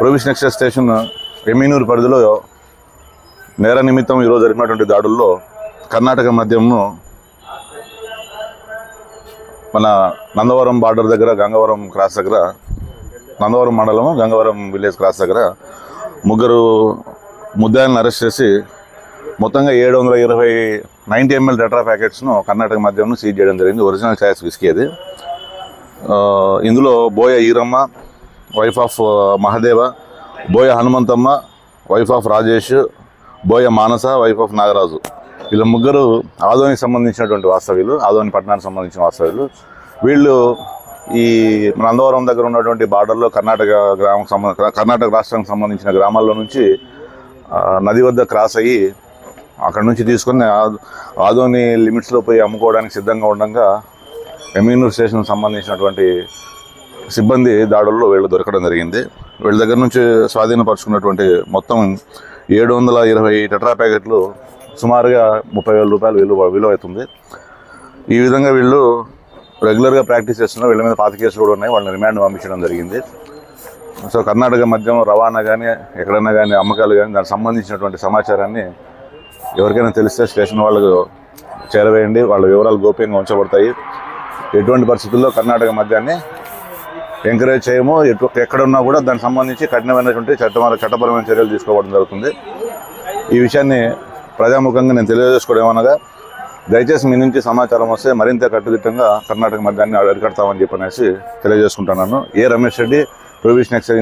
Provision excise station Emminuru పరిధిలో నేర నిమిత్తం ఈరోజు జరిగినటువంటి దాడుల్లో కర్ణాటక మద్యంను మన నందవరం బార్డర్ దగ్గర గంగవరం క్రాస్ దగ్గర నందవరం మండలము గంగవరం విలేజ్ క్రాస్ దగ్గర ముగ్గురు ముద్దాయిలను అరెస్ట్ చేసి మొత్తంగా ఏడు వందల ఇరవై నైంటీ ఎంఎల్ డెట్రా ప్యాకెట్స్ను కర్ణాటక మద్యంను సీజ్ చేయడం జరిగింది. ఒరిజినల్ ఛాయస్ విస్కీ అది. ఇందులో Boya Eeramma wife of Mahadeva Boya Hanumanthamma wife of Rajesh Boya Manasa wife of Nagaraju. వీళ్ళ ముగ్గురు ఆదోనికి సంబంధించినటువంటి వాస్తవ్యులు ఆదోని పట్టణానికి సంబంధించిన వాస్తవ్యులు. వీళ్ళు ఈ నందవరం దగ్గర ఉన్నటువంటి బార్డర్లో కర్ణాటక గ్రామం సంబంధ కర్ణాటక రాష్ట్రానికి సంబంధించిన గ్రామాల్లో నుంచి నది వద్ద క్రాస్ అయ్యి అక్కడ నుంచి తీసుకొని ఆదోని లిమిట్స్లో పోయి అమ్ముకోవడానికి సిద్ధంగా ఉండగా ఎమీనూర్ స్టేషన్ సంబంధించినటువంటి సిబ్బంది దాడుల్లో వీళ్ళు దొరకడం జరిగింది. వీళ్ళ దగ్గర నుంచి స్వాధీనపరుచుకున్నటువంటి మొత్తం ఏడు వందల ఇరవై టెట్రా ప్యాకెట్లు సుమారుగా ముప్పై వేల రూపాయలు విలువ విలువ అవుతుంది. ఈ విధంగా వీళ్ళు రెగ్యులర్గా ప్రాక్టీస్ చేస్తున్న వీళ్ళ మీద పాత కేసులు కూడా ఉన్నాయి. వాళ్ళని రిమాండ్ పంపించడం జరిగింది. సో కర్ణాటక మద్యం రవాణా కానీ ఎక్కడైనా కానీ అమ్మకాలు కానీ దానికి సంబంధించినటువంటి సమాచారాన్ని ఎవరికైనా తెలిస్తే స్టేషన్ వాళ్ళకు చేరవేయండి. వాళ్ళ వివరాలు గోప్యంగా ఉంచబడతాయి. ఎటువంటి పరిస్థితుల్లో కర్ణాటక మద్యాన్ని ఎంకరేజ్ చేయము. ఎటు ఎక్కడున్నా కూడా దానికి సంబంధించి కఠినమైనటువంటి చట్టమ చట్టపరమైన చర్యలు తీసుకోవడం జరుగుతుంది. ఈ విషయాన్ని ప్రజాముఖంగా నేను తెలియజేసుకోవడం ఏమనగా దయచేసి మీ నుంచి సమాచారం వస్తే మరింత కట్టుదిట్టంగా కర్ణాటక మద్యాన్ని అరికడతామని చెప్పనేసి తెలియజేసుకుంటున్నాను. A Ramesh Reddy provision excise